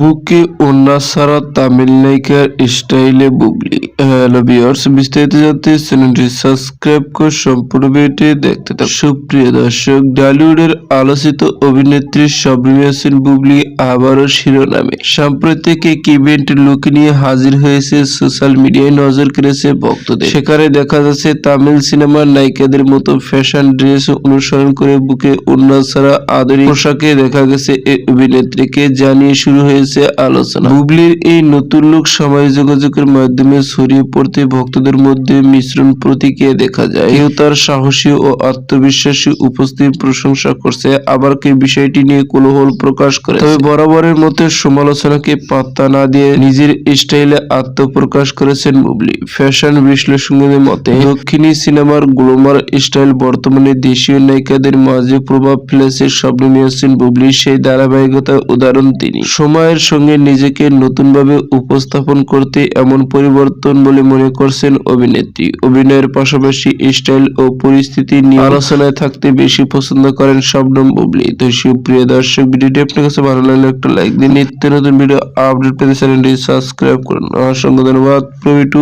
বুকে অন্যা সারা তামিল নায়িকার স্টাইলে বুবলি হ্যালো বিয়ার্স বিস্তারিত জানতে চ্যানেলটি সাবস্ক্রাইব করে সম্পূর্ণ ভিডিওটি দেখতে থাকুন। সুপ্রিয় দর্শক, ডালিউডের আলোচিত অভিনেত্রী শবনম ইয়াসিন বুবলি আবারও শিরোনামে। সাম্প্রতিক এক ইভেন্ট লুক নিয়ে হাজির হয়েছে সোশ্যাল মিডিয়ায় নজর কেড়েছে ভক্তদের। সেখানে দেখা যাচ্ছে তামিল সিনেমার নায়িকাদের মতো ফ্যাশন ড্রেস অনুসরণ করে বুকে অন্য ছাড়া আদরি পোশাকে দেখা গেছে এই অভিনেত্রীকে জানিয়ে শুরু হয়েছে আলোচনা। বুবলির এই নতুন লুক সামাজিক যোগাযোগের মাধ্যমে ছড়িয়ে পড়তে ভক্তদের মধ্যে মিশ্রণ প্রতিক্রিয়া দেখা যায়। কেউ তার সাহসী ও আত্মবিশ্বাসী উপস্থিত প্রশংসা করছে, আবার কেউ বিষয়টি নিয়ে কোলাহল প্রকাশ করে। তবে বরাবরের মতো সমালোচনাকে পাত্তা না দিয়ে নিজের স্টাইলে আত্মপ্রকাশ করেছেন বুবলি ফ্যাশন বিশ্লেষকদের মতে, দক্ষিণী সিনেমার গ্লোমার স্টাইল বর্তমানে দেশীয় নায়িকাদের মাঝে প্রভাব ফেলেছে শবনম নিয়েছেন বুবলি সেই ধারাবাহিকতার উদাহরণ তিনি। সময়ের সঙ্গে নিজেকে নতুনভাবে উপস্থাপন করতে এমন পরিবর্তন বলে মনে করছেন অভিনেত্রী। অভিনয়ের পাশাপাশি স্টাইল ও পরিস্থিতি নিয়ে আলোচনায় থাকতে বেশি পছন্দ করেন শবনম বুবলি। তো সুপ্রিয় দর্শক, ভিডিওটি আপনার কাছে ভালো লাগলে একটা লাইক দিন নিত্য নতুন ভিডিও আপডেট পেতে চ্যানেলটি সাবস্ক্রাইব করুন। অসংখ্য ধন্যবাদ। প্রভৃতি